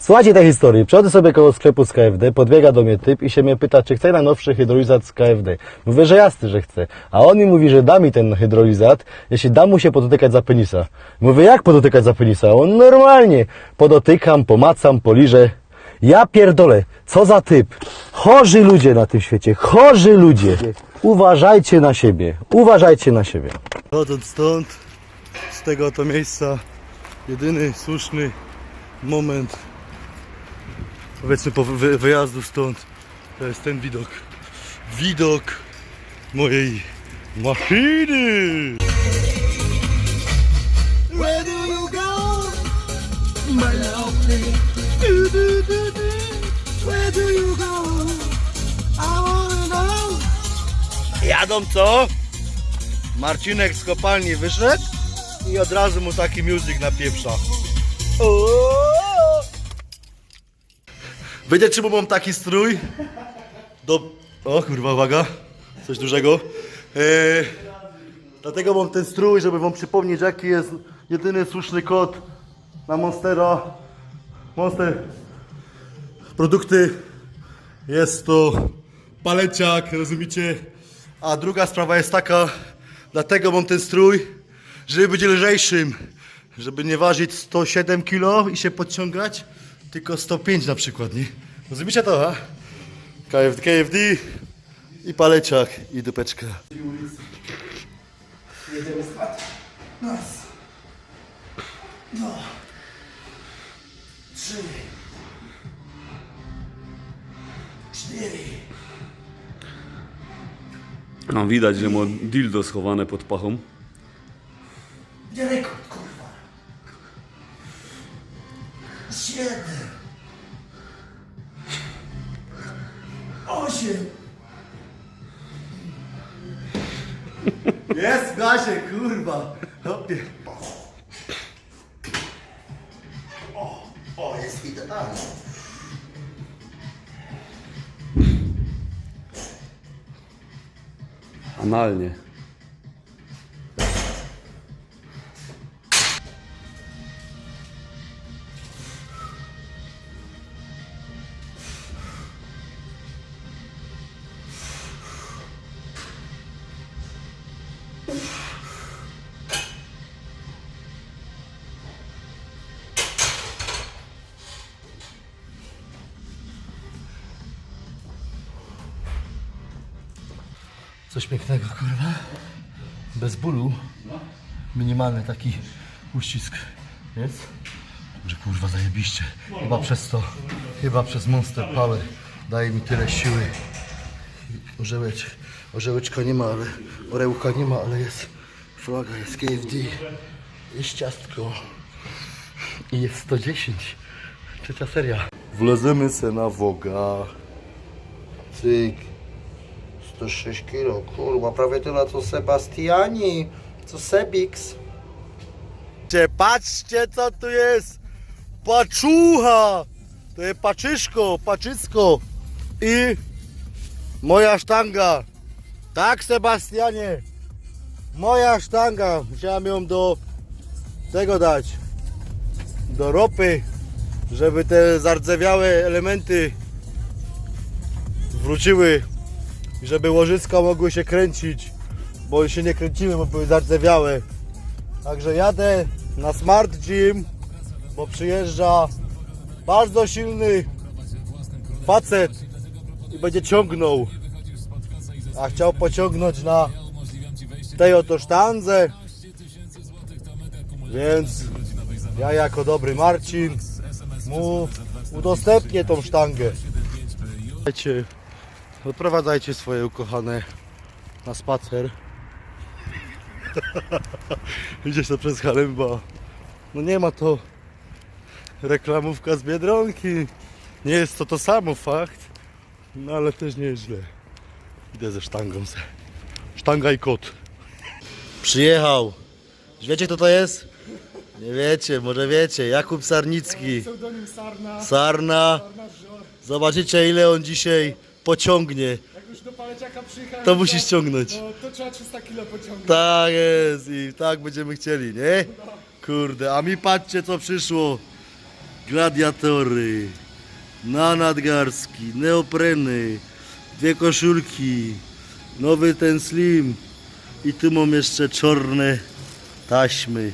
Słuchajcie tej historii. Przychodzę sobie koło sklepu z KFD, podbiega do mnie typ i się mnie pyta, czy chce najnowszy hydrolizat z KFD. Mówię, że jasny, że chce. A on mi mówi, że da mi ten hydrolizat, jeśli da mu się podotykać za penisa. Mówię, jak podotykać za penisa? On normalnie. Podotykam, pomacam, poliżę. Ja pierdolę, co za typ. Chorzy ludzie na tym świecie, chorzy ludzie. Uważajcie na siebie, uważajcie na siebie. Chodząc stąd, z tego oto miejsca, jedyny słuszny moment, powiedzmy po wy, wyjazdu stąd, to jest ten widok. Widok mojej machiny! Where do you go, my lovely? Do, do, do, do. Where do you go? I wanna know. Jadą co? Marcinek z kopalni wyszedł i od razu mu taki music na pieprza. Wiecie czemu mam taki strój? Do... O kurwa, uwaga. Coś dużego. Eee, dlatego mam ten strój, żeby wam przypomnieć jaki jest jedyny słuszny kod na Monstera. Monster. Produkty. Jest to paleciak, rozumiecie? A druga sprawa jest taka, dlatego mam ten strój, żeby być lżejszym, żeby nie ważyć 107 kg i się podciągać, tylko 105 na przykład, nie? Rozumiecie to, a? KFD, KFD i paleciak i dupeczka. Jedziemy spać. Raz. No. Trzy. Cztery. No widać, że ma dildo schowane pod pachą. Osiem. Jest, Gasie, kurwa! Hopie. O, jest idealnie. Analnie. Coś pięknego, kurwa. Bez bólu. Minimalny taki uścisk jest. Że kurwa zajebiście. Chyba przez to, chyba przez Monster Power daje mi tyle siły. Orzełeczka, orzełeczka nie ma, ale orełka nie ma, ale jest flaga, jest KFD, jest ciastko i jest 110. Trzecia seria. Wlezemy se na woga. Cyk. 106 kilo, kurwa, prawie tyle co Sebastiani, co Sebix. Patrzcie co tu jest! Paczucha! To jest paczyszko, paczysko i moja sztanga. Tak, Sebastianie. Moja sztanga. Musiałem ją do tego dać. Do ropy, żeby te zardzewiałe elementy wróciły i żeby łożyska mogły się kręcić, bo się nie kręciły, bo były zardzewiałe. Także jadę na Smart Gym, bo przyjeżdża bardzo silny facet i będzie ciągnął. A chciał pociągnąć na tej oto sztandze. Więc ja jako dobry Marcin mu udostępnię tą sztangę. Słuchajcie, Odprowadzajcie swoje ukochane na spacer. Idziesz to przez Halemba. No nie ma to reklamówka z Biedronki. Nie jest to to samo, fakt. No ale też nie jest źle. Idę ze sztangą se. Sztanga i kot. Przyjechał. Wiecie kto to jest? Nie wiecie, może wiecie. Jakub Sarnicki. Pseudonim Sarna. Sarna. Zobaczycie ile on dzisiaj pociągnie. Jak już do paleciaka przyjechałem, To musisz ciągnąć. No, to trzeba 300 kilo pociągnąć. Tak jest i tak będziemy chcieli, nie? Kurde, a mi patrzcie co przyszło. gladiatory, na nadgarski, neopreny, dwie koszulki, nowy ten slim i tu mam jeszcze czarne taśmy.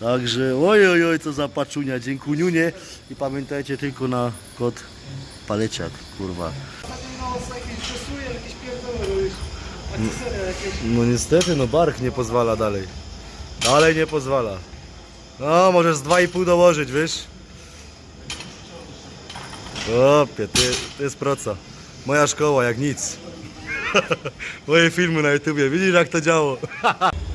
Także oj, oj, oj, co za paczunia, dziękuniunie i pamiętajcie tylko na kod paleciak, kurwa. No niestety, no bark nie pozwala dalej. Dalej nie pozwala. No, możesz z 2,5 dołożyć, wiesz? Opie, ty, to jest proca. Moja szkoła, jak nic. Moje filmy na YouTubie, widzisz jak to działo.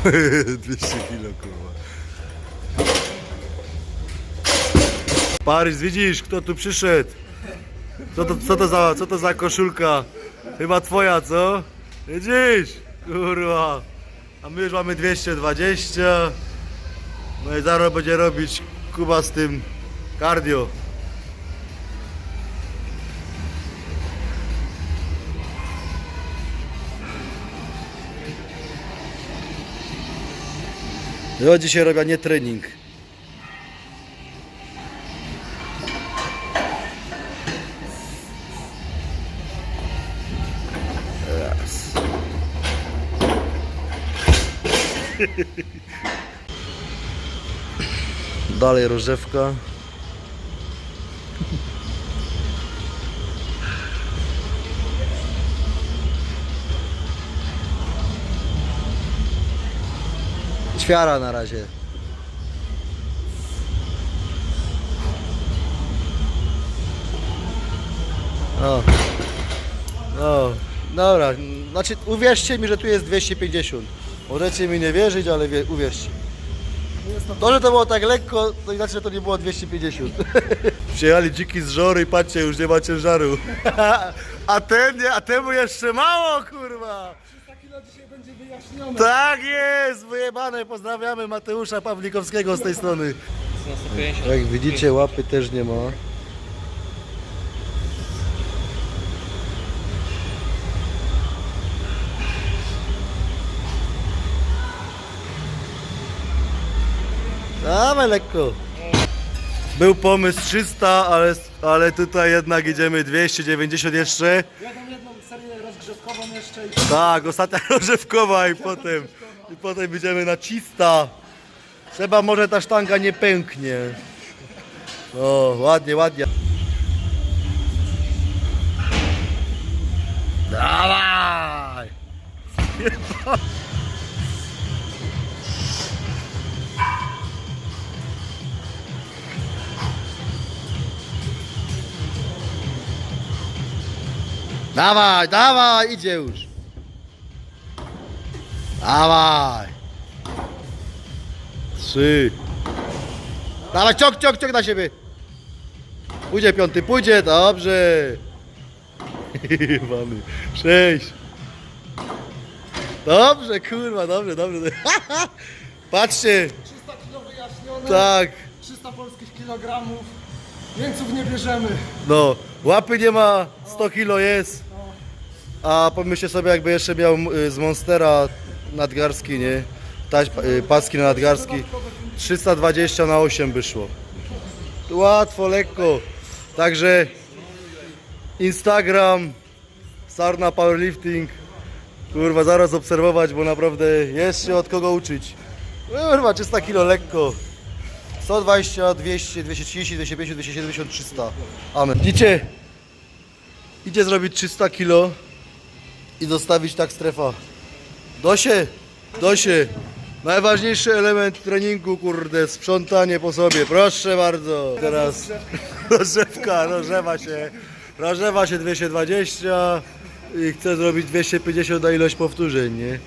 Dwieście kilo, kurwa. Paryż, widzisz, kto tu przyszedł? Co to, co to, za, co to za koszulka? Chyba twoja, co? Widzisz? Kurwa. A my już mamy 220. No i zaraz będzie robić Kuba z tym cardio. Ja dzisiaj robię nie trening. Raz. Dalej rozrzewka. Ćwiara na razie. O. No, dobra, znaczy uwierzcie mi, że tu jest 250. Możecie mi nie wierzyć, ale wie, uwierzcie. To, że to było tak lekko, to inaczej że to nie było 250. Przyjechali dziki z żory i patrzcie, już nie ma ciężaru. A ten nie, a temu jeszcze mało, kurwa. Tak jest, wyjebane. Pozdrawiamy Mateusza Pawlikowskiego z tej strony. Jak widzicie, łapy też nie ma. Dawaj lekko. Był pomysł 300, ale, ale tutaj jednak idziemy 290 jeszcze. Tak, ostatnia rozrzewkowa i potem, i potem idziemy na cista. Trzeba może ta sztanga nie pęknie. O, ładnie, ładnie. Dawaj! Dawaj, dawaj, idzie już. Dawaj. Trzy. Dawaj, ciąg, ciąg, ciąg na siebie. Pójdzie piąty, pójdzie, dobrze. Mamy. Sześć. Dobrze, kurwa, dobrze, dobrze. Patrzcie, 300 kg wyjaśnione, tak. 300 polskich kilogramów. Więców nie bierzemy. No, łapy nie ma, 100 kilo jest. A pomyślcie sobie, jakby jeszcze miał y, z Monstera nadgarski, nie? Taś, y, paski na nadgarski. 320 na 8 by szło. Łatwo, lekko. Także Instagram, Sarna Powerlifting. Kurwa, zaraz obserwować, bo naprawdę jest się od kogo uczyć. Kurwa, 300 kilo lekko. 120, 200, 230, 250, 270, 300. Amen. Idzie, idzie zrobić 300 kilo i zostawić tak strefa. Dosie, dosie. Najważniejszy element treningu, kurde, sprzątanie po sobie. Proszę bardzo. Teraz rozrzewka, rozrzewa się. Rozrzewa się 220 i chce zrobić 250 na ilość powtórzeń, nie?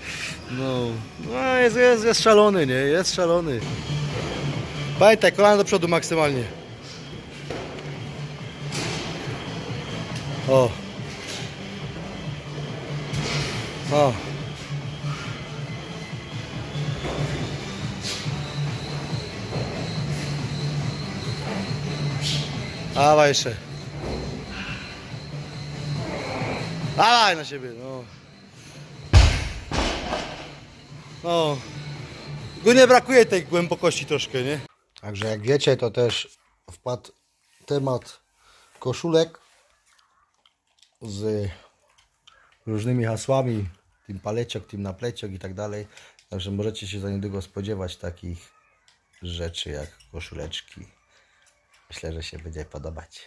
No, no jest, jest, jest szalony, nie? Jest szalony. Pamiętaj, kolana do przodu maksymalnie. O. O. Dawaj jeszcze. Dawaj na siebie, no. No. Go nie brakuje tej głębokości troszkę, nie? Także jak wiecie, to też wpadł temat koszulek z różnymi hasłami, tym paleciok, tym napleciok i tak dalej. Także możecie się za niedługo spodziewać takich rzeczy jak koszuleczki. Myślę, że się będzie podobać.